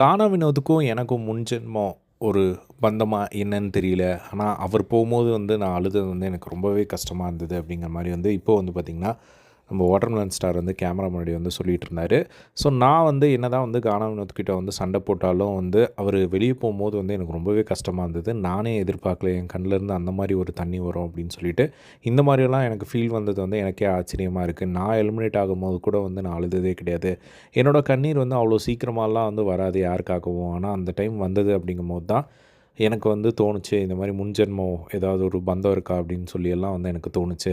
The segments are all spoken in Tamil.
தானா வினோத்துக்கும் எனக்கும் முன்ஜென்மம் ஒரு பந்தமாக என்னன்னு தெரியல. ஆனால் அவர் போகும்போது வந்து நான் அழுதது வந்து எனக்கு ரொம்பவே கஷ்டமாக இருந்தது அப்படிங்கிற மாதிரி வந்து இப்போ வந்து பார்த்திங்கன்னா நம்ம வாட்டர்மெலன் ஸ்டார் வந்து கேமரா முன்னாடி வந்து சொல்லிகிட்டு இருந்தார் ஸோ நான் வந்து என்ன தான் வந்து கானா வினோத்கிட்ட வந்து சண்டை போட்டாலும் வந்து அவர் வெளியே போகும்போது வந்து எனக்கு ரொம்பவே கஷ்டமாக இருந்தது. நானே எதிர்பார்க்கல என் கண்ணிலேருந்து அந்த மாதிரி ஒரு தண்ணி வரும் அப்படின்னு சொல்லிட்டு. இந்த மாதிரியெல்லாம் எனக்கு ஃபீல் வந்தது வந்து எனக்கே ஆச்சரியமாக இருக்குது நான் எலிமினேட் ஆகும்போது கூட வந்து நான் அழுததே கிடையாது. என்னோடய கண்ணீர் வந்து அவ்வளோ சீக்கிரமாலாம் வந்து வராது யாருக்காகவும். ஆனால் அந்த டைம் வந்தது அப்படிங்கும்போது தான் எனக்கு வந்து தோணுச்சு இந்த மாதிரி முன்ஜென்மம் ஏதாவது ஒரு பந்தம் இருக்கா அப்படின்னு சொல்லி எல்லாம் வந்து எனக்கு தோணுச்சு.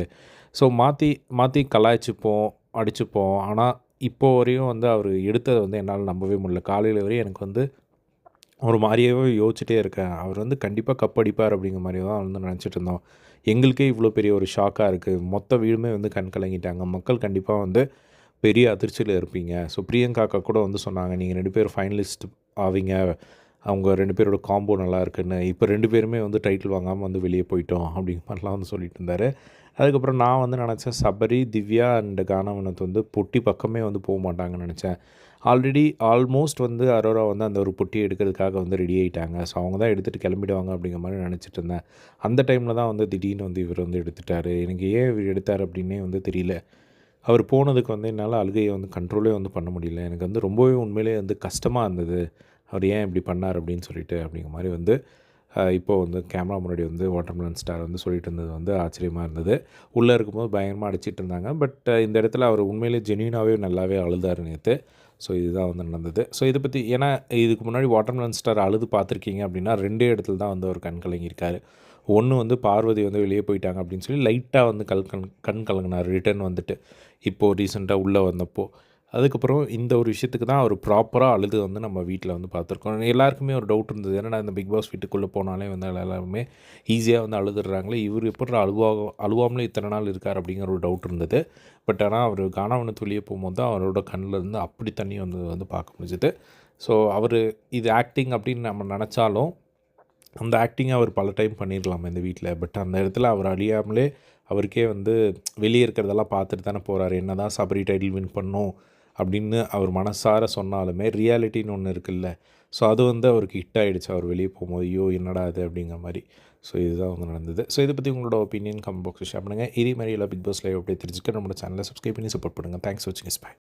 ஸோ மாற்றி மாற்றி கலாய்ச்சிப்போம் அடிச்சுப்போம். ஆனால் இப்போ வரையும் வந்து அவர் எடுத்ததை வந்து என்னால் நம்பவே முடியல. காலையில் வரையும் எனக்கு வந்து ஒரு மாதிரியாகவே யோசிச்சுட்டே இருக்கேன். அவர் வந்து கண்டிப்பாக கப் அடிப்பார் அப்படிங்கிற மாதிரி தான் வந்து நினச்சிட்டு இருந்தோம். எங்களுக்கே இவ்வளோ பெரிய ஒரு ஷாக்காக இருக்குது மொத்த வீடுமே வந்து கண் கலங்கிட்டாங்க. மக்கள் கண்டிப்பாக வந்து பெரிய அதிர்ச்சியில் இருப்பீங்க. ஸோ பிரியங்காக்கா கூட வந்து சொன்னாங்க நீங்கள் ரெண்டு பேர் ஃபைனலிஸ்ட் ஆவீங்க. அவங்க ரெண்டு பேரோட காம்போ நல்லா இருக்குன்னு இப்போ ரெண்டு பேருமே வந்து டைட்டில் வாங்காமல் வந்து வெளியே போயிட்டோம் அப்படிங்கிற மாதிரிலாம் வந்து சொல்லிட்டு இருந்தார். அதுக்கப்புறம் நான் வந்து நினச்சேன் சபரி திவ்யா அண்ட் கானவனத் வந்து பொட்டி பக்கமே வந்து போக மாட்டாங்கன்னு நினச்சேன். ஆல்ரெடி ஆல்மோஸ்ட் வந்து அரோரா வந்து அந்த ஒரு பொட்டி எடுக்கிறதுக்காக வந்து ரெடி ஆகிட்டாங்க ஸோ அவங்க தான் எடுத்துகிட்டு கிளம்பிடுவாங்க அப்படிங்கிற மாதிரி நினச்சிட்டு இருந்தேன். அந்த டைமில் தான் வந்து திடீர்னு வந்து இவர் வந்து எடுத்துட்டார். எனக்கு ஏன் இவர் எடுத்தார் அப்படின்னே வந்து தெரியல. அவர் போனதுக்கு வந்து என்னால் அழுகையை வந்து கண்ட்ரோலே வந்து பண்ண முடியல. எனக்கு வந்து ரொம்பவே உண்மையிலே வந்து கஷ்டமாக இருந்தது. அவர் ஏன் இப்படி பண்ணார் அப்படின்னு சொல்லிட்டு அப்படிங்கிற மாதிரி வந்து இப்போது வந்து கேமரா முன்னாடி வந்து வாட்டர்மெலன் ஸ்டார் வந்து சொல்லிட்டு இருந்தது வந்து ஆச்சரியமாக இருந்தது. உள்ளே இருக்கும்போது பயங்கரமாக அடிச்சிட்டு இருந்தாங்க. பட் இந்த இடத்துல அவர் உண்மையிலே ஜெனியூனாகவே நல்லாவே அழுதார் நேற்று ஸோ இதுதான் வந்து நடந்தது. ஸோ இதை பற்றி ஏன்னா இதுக்கு முன்னாடி வாட்டர்மெலன் ஸ்டார் அழுது பார்த்துருக்கீங்க அப்படின்னா ரெண்டே இடத்துல தான் வந்து அவர் கண் கலங்கியிருக்காரு. ஒன்று வந்து பார்வதி வந்து வெளியே போயிட்டாங்க அப்படின்னு சொல்லி லைட்டாக வந்து கல் கண் கண் கலங்கினார். ரிட்டர்ன் வந்துட்டு. இப்போது ரீசெண்டாக உள்ளே வந்தப்போ. அதுக்கப்புறம் இந்த ஒரு விஷயத்துக்கு தான் அவர் ப்ராப்பராக அழுது வந்து நம்ம வீட்டில் வந்து பார்த்துருக்கோம். எல்லாருக்குமே ஒரு டவுட் இருந்தது. ஏன்னா இந்த பிக் பாஸ் வீட்டுக்குள்ளே போனாலே வந்து எல்லாருமே ஈஸியாக வந்து அழுதுடுறாங்களே இவர் எப்படி அழுவா அழுவாமலே இத்தனை நாள் இருக்கார் அப்படிங்கிற ஒரு டவுட் இருந்தது. பட் ஆனால் அவர் காணாவனத்து வெளியே போகும்போது தான் அவரோட கண்ணில் இருந்து அப்படி தண்ணி வந்து வந்து பார்க்க முடிஞ்சுது. ஸோ அவர் இது ஆக்டிங் அப்படின்னு நம்ம நினச்சாலும் அந்த ஆக்டிங்கை அவர் பல டைம் பண்ணிடலாம் இந்த வீட்டில் பட் அந்த இடத்துல அவர் அழியாமலே அவருக்கே வந்து வெளியே இருக்கிறதெல்லாம் பார்த்துட்டு தானே போகிறாரு என்ன தான் சபரி டைட்டில் வின் பண்ணும் அப்படின்னு அவர் மனசார சொன்னாலுமே ரியாலிட்டின்னு ஒன்று இருக்குல்ல. ஸோ அது வந்து அவருக்கு ஹிட் ஆகிடுச்சு அவர் வெளியே போகும்போது ஐயோ என்னடா அது அப்படிங்கிற மாதிரி. ஸோ இதுதான் வந்து நடந்தது. ஸோ இதை பற்றி உங்களோட ஒப்பீனியன் கம் பாக்ஸ் ஷேர் பண்ணுங்கள் இதே மாதிரி எல்லாம் பிக் பாஸ் லைவ் அப்படியே தெரிஞ்சுக்க நம்மளோட சேனலை சப்ஸ்கிரைப் பண்ணி சப்போர்ட் பண்ணுங்கள் தேங்க்ஸ் வாட்சிங் இஸ் பை